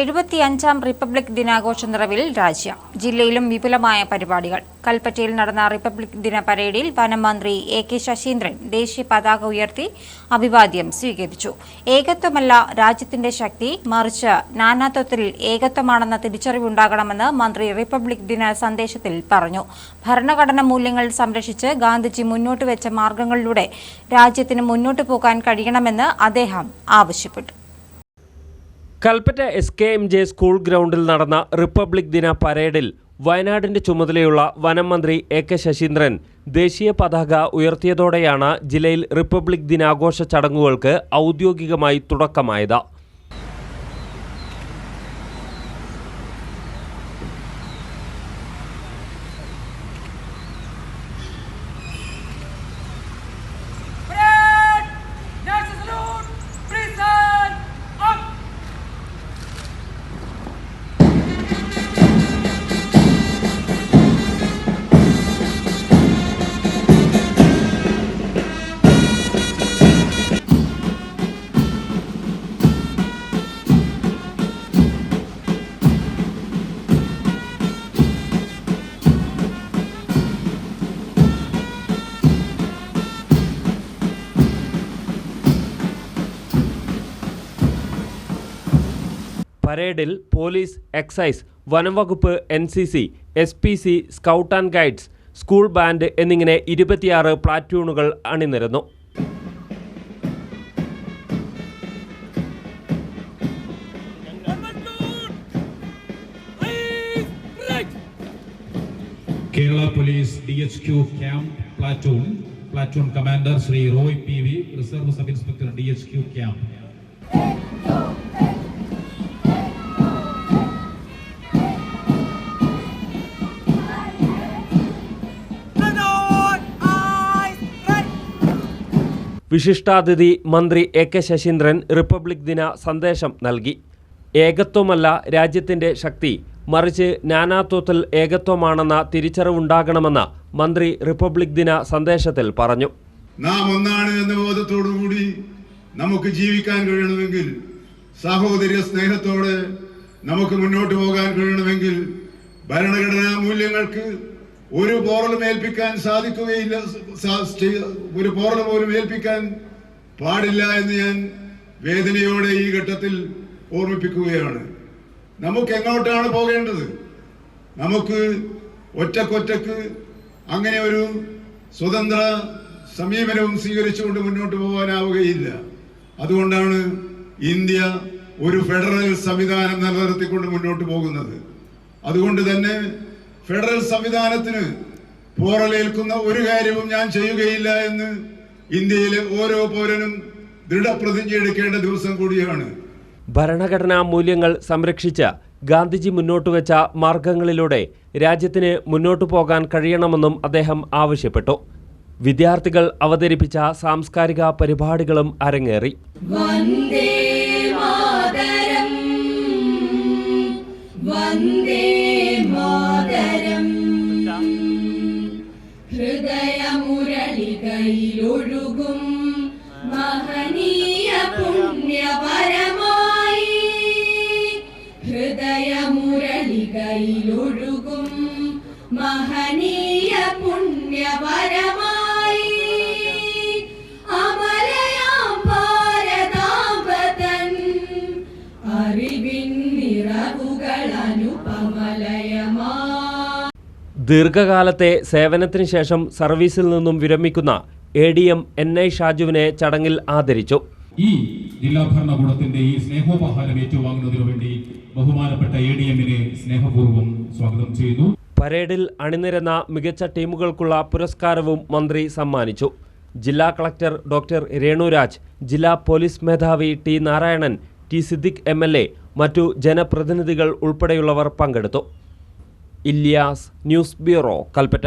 എഴുപത്തിയഞ്ചാം republic ദിനാഘോഷ നിറവിൽ രാജ്യം. ജില്ലയിലും വിപുലമായ പരിപാടികൾ. കൽപ്പറ്റയിൽ നടന്ന റിപ്പബ്ലിക് ദിന പരേഡിൽ വനമന്ത്രി എ കെ ശശീന്ദ്രൻ ദേശീയ പതാക ഉയർത്തി അഭിവാദ്യം സ്വീകരിച്ചു. ഏകത്വമല്ല രാജ്യത്തിന്റെ ശക്തി മറിച്ച് നാനാത്വത്തിൽ ഏകത്വമാണെന്ന തിരിച്ചറിവുണ്ടാകണമെന്ന് മന്ത്രി റിപ്പബ്ലിക് ദിന സന്ദേശത്തിൽ പറഞ്ഞു. ഭരണഘടന മൂല്യങ്ങൾ സംരക്ഷിച്ച് ഗാന്ധിജി മുന്നോട്ട് വെച്ച മാർഗങ്ങളിലൂടെ രാജ്യത്തിന് മുന്നോട്ട് പോകാൻ കഴിയണമെന്ന് അദ്ദേഹം ആവശ്യപ്പെട്ടു. Kalpetta S K M J school ഗ്രൗണ്ടിൽ നടന്ന റിപ്പബ്ലിക് ദിന പരേഡിൽ വയനാടിന്റെ ചുമതലയുള്ള വനം മന്ത്രി എ കെ ശശീന്ദ്രൻ ദേശീയ പതാക ഉയർത്തിയതോടെയാണ് ജില്ലയിൽ റിപ്പബ്ലിക് ദിനാഘോഷ ചടങ്ങുകൾക്ക് ഔദ്യോഗികമായി തുടക്കമായത്. പരേഡിൽ പോലീസ് എക്സൈസ് വനംവകുപ്പ് N C C S P C scout and guides school band എന്നിങ്ങനെ ഇരുപത്തിയാറ് പ്ലാറ്റൂണുകൾ അണിനിരന്നു. Kerala police D H Q camp platoon platoon commander Shri Roy P V reserve sub inspector D H Q camp. വിശിഷ്ടാതിഥി മന്ത്രി A K Saseendran republic ദിന സന്ദേശം നൽകി. ഏകത്വമല്ല രാജ്യത്തിന്റെ ശക്തി മറിച്ച് നാനാത്വത്തിൽ ഏകത്വമാണെന്ന തിരിച്ചറിവുണ്ടാകണമെന്ന് മന്ത്രി റിപ്പബ്ലിക് ദിന സന്ദേശത്തിൽ പറഞ്ഞു. നാം ഒന്നാണ് എന്ന ബോധത്തോടുകൂടി നമുക്ക് ജീവിക്കാൻ കഴിയണമെങ്കിൽ സാഹോദര്യ സ്നേഹത്തോടെ നമുക്ക് മുന്നോട്ട് പോകാൻ കഴിയണമെങ്കിൽ ഭരണഘടനാ മൂല്യങ്ങൾക്ക് ഒരു പോറലും ഏൽപ്പിക്കാൻ സാധിക്കുകയില്ല ഒരു പോറൽ പോലും ഏൽപ്പിക്കാൻ പാടില്ല എന്ന് ഞാൻ വേദനയോടെ ഈ ഘട്ടത്തിൽ ഓർമ്മിപ്പിക്കുകയാണ്. നമുക്ക് എങ്ങോട്ടാണ് പോകേണ്ടത്? നമുക്ക് ഒറ്റക്കൊറ്റക്ക് അങ്ങനെ ഒരു സ്വതന്ത്ര സമീപനവും സ്വീകരിച്ചുകൊണ്ട് മുന്നോട്ട് പോകാനാവുകയില്ല. അതുകൊണ്ടാണ് ഇന്ത്യ ഒരു ഫെഡറൽ സംവിധാനം നിലനിർത്തിക്കൊണ്ട് മുന്നോട്ട് പോകുന്നത്. അതുകൊണ്ട് തന്നെ ഫെഡറൽ സംവിധാനത്തിന് പോറലേൽക്കുന്ന ഒരു കാര്യവും ഞാൻ ചെയ്യുകയില്ല എന്ന് ഇന്ത്യയിലെ ഓരോ പൗരനും ദൃഢപ്രതിജ്ഞ എടുക്കേണ്ട ദിവസം കൂടിയാണ്. ഭരണഘടനാ മൂല്യങ്ങൾ സംരക്ഷിച്ച ഗാന്ധിജി മുന്നോട്ട് വെച്ച മാർഗങ്ങളിലൂടെ രാജ്യത്തിന് മുന്നോട്ടു പോകാൻ കഴിയണമെന്നും അദ്ദേഹം ആവശ്യപ്പെട്ടു. വിദ്യാർത്ഥികൾ അവതരിപ്പിച്ച സാംസ്കാരിക പരിപാടികളും അരങ്ങേറി. വന്ദേ ഹൃദയമുരളികയിലൊഴുകും മഹനീയ പുണ്യപരമായി ദീർഘകാലത്തെ സേവനത്തിന് ശേഷം സർവീസിൽ നിന്നും വിരമിക്കുന്ന A D M N I ഷാജുവിനെ ചടങ്ങിൽ ആദരിച്ചു. ഈ ജില്ലാ ഭരണകൂടത്തിന്റെ ഈ സ്നേഹോപഹാരം ഏറ്റുവാങ്ങുന്നതിനു വേണ്ടി ബഹുമാനപ്പെട്ട എ ഡി എമ്മിനെ സ്നേഹപൂർവം സ്വാഗതം ചെയ്യുന്നു. പരേഡിൽ അണിനിരന്ന മികച്ച ടീമുകൾക്കുള്ള പുരസ്കാരവും മന്ത്രി സമ്മാനിച്ചു. ജില്ലാ കളക്ടർ ഡോക്ടർ രേണുരാജ് ജില്ലാ പോലീസ് മേധാവി T Narayanan T Siddique M L A മറ്റു ജനപ്രതിനിധികൾ ഉൾപ്പെടെയുള്ളവർ പങ്കെടുത്തു. Ilyas news bureau Kalpetta.